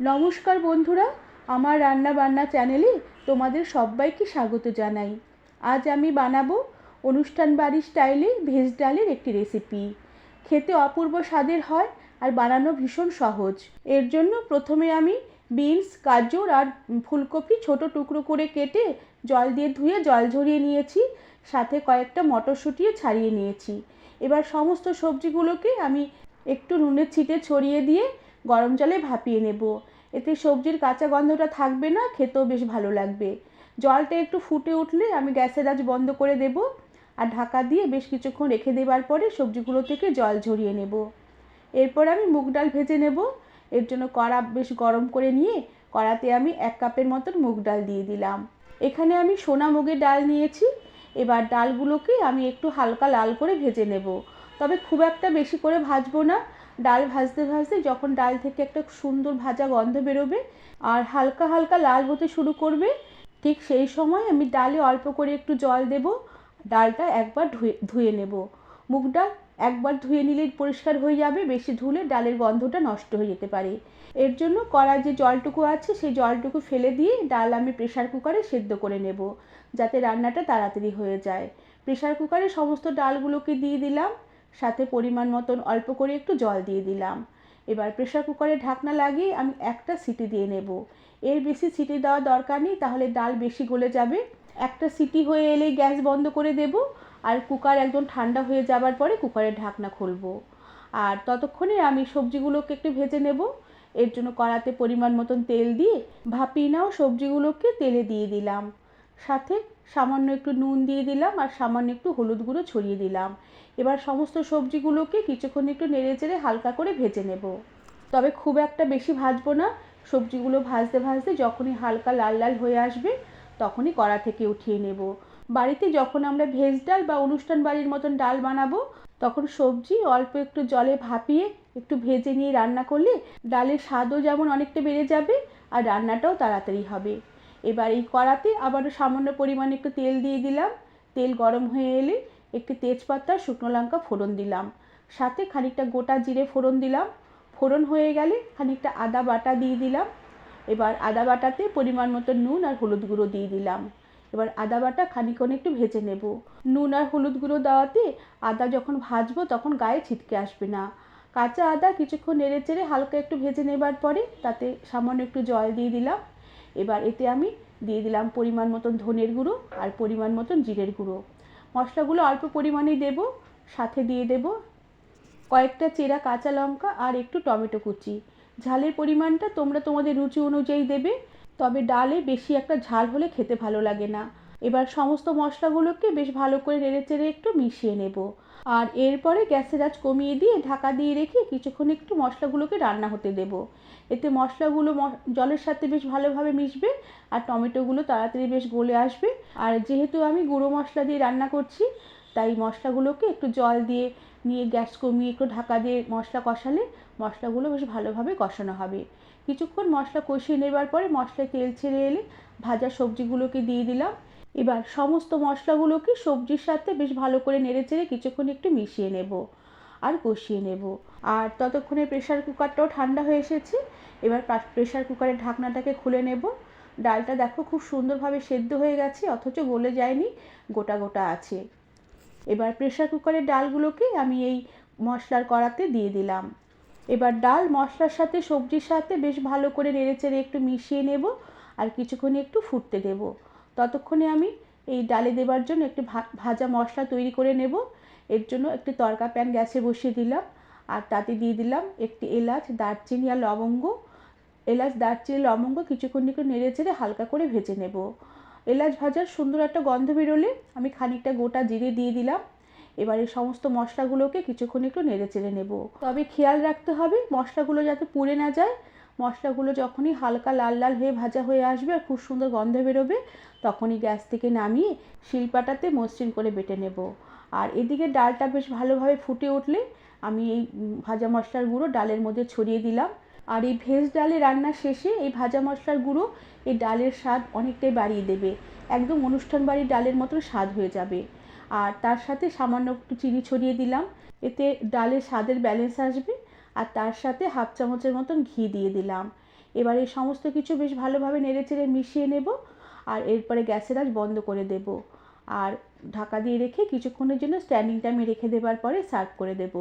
নমস্কার বন্ধুরা, আমার রান্না বান্না চ্যানেলে তোমাদের সবাইকে স্বাগত জানাই। আজ আমি বানাবো অনুষ্ঠান বাড়ির স্টাইলে ভেজ ডালের একটি রেসিপি। খেতে অপূর্ব স্বাদের হয় আর বানানো ভীষণ সহজ। এর জন্য প্রথমে আমি বিনস, গাজর আর ফুলকপি ছোট টুকরো করে কেটে জল দিয়ে ধুয়ে জল ঝরিয়ে নিয়েছি, সাথে কয়েকটা মটরশুঁটিও ছাড়িয়ে নিয়েছি। এবার সমস্ত সবজিগুলোকে আমি একটু নুনের ছিটে ছড়িয়ে দিয়ে গরম জলে ভাপিয়ে নেব। এতে সবজির কাঁচা গন্ধটা থাকবে না, খেতেও বেশ ভালো লাগবে। জলটা একটু ফুটে উঠলে আমি গ্যাসের আঁচ বন্ধ করে দেব আর ঢাকা দিয়ে বেশ কিছুক্ষণ রেখে দেওয়ার পরে সবজিগুলো থেকে জল ঝরিয়ে নেব। এরপর আমি মুগ ডাল ভেজে নেব। এর জন্য কড়া বেশ গরম করে নিয়ে কড়াতে আমি এক কাপের মতন মুগ ডাল দিয়ে দিলাম। এখানে আমি সোনা মুগের ডাল নিয়েছি। এবার ডালগুলোকে আমি একটু হালকা লাল করে ভেজে নেব। তবে খুব একটা বেশি করে ভাজবো না। ডাল ভাজতে ভাজতে যখন ডাল থেকে একটা সুন্দর ভাজা গন্ধ বেরোবে আর হালকা হালকা লাল হতে শুরু করবে, ঠিক সেই সময় আমি ডালে অল্প করে একটু জল দেব, ডালটা একবার ধুয়ে ধুয়ে নেব। মুগ ডাল একবার ধুয়ে নিলেই পরিষ্কার হয়ে যাবে, বেশি ধুলে ডালের গন্ধটা নষ্ট হয়ে যেতে পারে। এর জন্য কড়ার যে জলটুকু আছে, সেই জলটুকু ফেলে দিয়ে ডাল আমি প্রেশার কুকারে সেদ্ধ করে নেব, যাতে রান্নাটা তাড়াতাড়ি হয়ে যায়। প্রেশার কুকারে সমস্ত ডালগুলোকে দিয়ে দিলাম। সাথে পরিমাণ মতন অল্প করে একটু জল দিয়ে দিলাম। এবার প্রেশার কুকারে ঢাকনা লাগিয়ে আমি একটা সিটি দিয়ে নেব। এর বেশি সিটি দেওয়া দরকার নেই, তাহলে ডাল বেশি গলে যাবে। একটা সিটি হয়ে এলেই গ্যাস বন্ধ করে দেব আর কুকার একদম ঠান্ডা হয়ে যাবার পরে কুকারের ঢাকনা খুলবো। আর ততক্ষণে আমি সবজিগুলোকে একটু ভেজে নেব। এর জন্য কড়াতে পরিমাণ মতন তেল দিয়ে ভাপিয়ে নাও সবজিগুলোকে তেলে দিয়ে দিলাম। সাথে সামান্য একটু নুন দিয়ে দিলাম আর সামান্য একটু হলুদ গুঁড়ো ছড়িয়ে দিলাম। এবার সমস্ত সবজিগুলোকে কিছুক্ষণ একটু নেড়ে চেড়ে হালকা করে ভেজে নেব। তবে খুব একটা বেশি ভাজবো না। সবজিগুলো ভাজতে ভাজতে যখনই হালকা লাল লাল হয়ে আসবে, তখনই কড়া থেকে উঠিয়ে নেব। বাড়িতে যখন আমরা ভেজ ডাল বা অনুষ্ঠান বাড়ির মতন ডাল বানাবো, তখন সবজি অল্প একটু জলে ভাপিয়ে একটু ভেজে নিয়ে রান্না করলে ডালের স্বাদও যেমন অনেকটা বেড়ে যাবে আর রান্নাটাও তাড়াতাড়ি হবে। এবার এই কড়াতে আবারও সামান্য পরিমাণে একটু তেল দিয়ে দিলাম। তেল গরম হয়ে এলে একটি তেজপাতা, শুকনো লঙ্কা ফোড়ন দিলাম। সাথে খানিকটা গোটা জিরে ফোড়ন দিলাম। ফোড়ন হয়ে গেলে খানিকটা আদা বাটা দিয়ে দিলাম। এবার আদা বাটাতে পরিমাণ মতো নুন আর হলুদ গুঁড়ো দিয়ে দিলাম। এবার আদা বাটা খানিকক্ষণ একটু ভেজে নেব। নুন আর হলুদ গুঁড়ো দেওয়াতে আদা যখন ভাজবো তখন গায়ে ছিটকে আসবে না। কাঁচা আদা কিছুক্ষণ নেড়ে চেড়ে হালকা একটু ভেজে নেবার পরে তাতে সামান্য একটু জল দিয়ে দিলাম। এবার এতে আমি দিয়ে দিলাম পরিমাণ মতন ধনের গুঁড়ো আর পরিমাণ মতন জিরের গুঁড়ো। মশলাগুলো অল্প পরিমাণেই দেব, সাথে দিয়ে দেব কয়েকটা চেরা কাঁচা লঙ্কা আর একটু টমেটো কুচি। ঝালের পরিমাণটা তোমরা তোমাদের রুচি অনুযায়ী দেবে, তবে ডালে বেশি একটা ঝাল হলে খেতে ভালো লাগে না। এবার সমস্ত মশলাগুলোকে বেশ ভালো করে নেড়ে চেড়ে একটু মিশিয়ে নেব। আর এরপরে গ্যাসের আঁচ কমিয়ে দিয়ে ঢাকা দিয়ে রেখে কিছুক্ষণ একটু মশলাগুলোকে রান্না হতে দেব। এতে মশলাগুলো জলের সাথে বেশ ভালোভাবে মিশবে আর টমেটোগুলো তাড়াতাড়ি বেশ গলে আসবে। আর যেহেতু আমি গুঁড়ো মশলা দিয়ে রান্না করছি, তাই মশলাগুলোকে একটু জল দিয়ে নিয়ে গ্যাস কমিয়ে একটু ঢাকা দিয়ে মশলা কষালে মশলাগুলো বেশ ভালোভাবে কষানো হবে। কিছুক্ষণ মশলা কষিয়ে নেবার পরে মশলায় তেল ছেড়ে এলে ভাজা সবজিগুলোকে দিয়ে দিলাম। এবার সমস্ত মশলাগুলোকে সবজির সাথে বেশ ভালো করে নেড়ে চেড়ে কিছুক্ষণ একটু মিশিয়ে নেব আর কষিয়ে নেব। আর ততক্ষণে প্রেশার কুকারটাও ঠান্ডা হয়ে এসেছে। এবার প্রেশার কুকারের ঢাকনাটাকে খুলে নেব। ডালটা দেখো খুব সুন্দরভাবে সেদ্ধ হয়ে গেছে, অথচ গলে যায়নি, গোটা গোটা আছে। এবার প্রেশার কুকারের ডালগুলোকে আমি এই মশলার কড়াতে দিয়ে দিলাম। এবার ডাল মশলার সাথে সবজির সাথে বেশ ভালো করে নেড়ে চেড়ে একটু মিশিয়ে নেব আর কিছুক্ষণ একটু ফুটতে দেব। ততক্ষণে আমি এই ডালে দেবার জন্য একটু ভাজা মশলা তৈরি করে নেব। এর জন্য একটি তরকা প্যান গ্যাসে বসিয়ে দিলাম। আর তাতে দিয়ে দিলাম একটি এলাচ, দারচিনি আর লবঙ্গ। এলাচ, দারচিনি, লবঙ্গ কিছুক্ষণ একটু নেড়ে চেড়ে হালকা করে ভেজে নেব। এলাচ ভাজার সুন্দর একটা গন্ধ বেরোলে আমি খানিকটা গোটা জিরে দিয়ে দিলাম। এবার এই সমস্ত মশলাগুলোকে কিছুক্ষণ একটু নেড়ে চেড়ে নেব। তবে খেয়াল রাখতে হবে মশলাগুলো যাতে পুড়ে না যায়। মশলাগুলো যখনই হালকা লাল লাল হয়ে ভাজা হয়ে আসবে আর খুব সুন্দর গন্ধ বেরোবে, তখনই গ্যাস থেকে নামিয়ে শিলপাটাতে মসৃণ করে বেটে নেব। আর এদিকে ডালটা বেশ ভালোভাবে ফুটে উঠলে আমি এই ভাজা মশলার গুঁড়ো ডালের মধ্যে ছড়িয়ে দিলাম। আর এই ভেজ ডালে রান্না শেষে এই ভাজা মশলার গুঁড়ো এই ডালের স্বাদ অনেকটাই বাড়িয়ে দেবে। একদম অনুষ্ঠান বাড়ির ডালের মতো স্বাদ হয়ে যাবে। আর তার সাথে সামান্য একটু চিনি ছড়িয়ে দিলাম। এতে ডালের স্বাদের ব্যালেন্স আসবে। আর তার সাথে হাফ চামচের মতন ঘি দিয়ে দিলাম। এবার এই সমস্ত কিছু বেশ ভালোভাবে নেড়ে চেড়ে মিশিয়ে নেব আর এরপরে গ্যাসের আঁচ বন্ধ করে দেব। আর ঢাকা দিয়ে রেখে কিছুক্ষণের জন্য স্ট্যান্ডিং টাইমে রেখে দেওয়ার পরে সার্ভ করে দেব।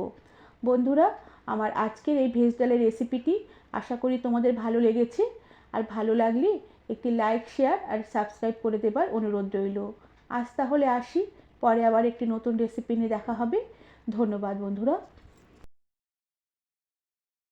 বন্ধুরা, আমার আজকের এই ভেজ ডালের রেসিপিটি আশা করি তোমাদের ভালো লেগেছে। আর ভালো লাগলে একটি লাইক, শেয়ার আর সাবস্ক্রাইব করে দেবার অনুরোধ রইল। আজ তাহলে আসি, পরে আবার একটি নতুন রেসিপি নিয়ে দেখা হবে। ধন্যবাদ বন্ধুরা।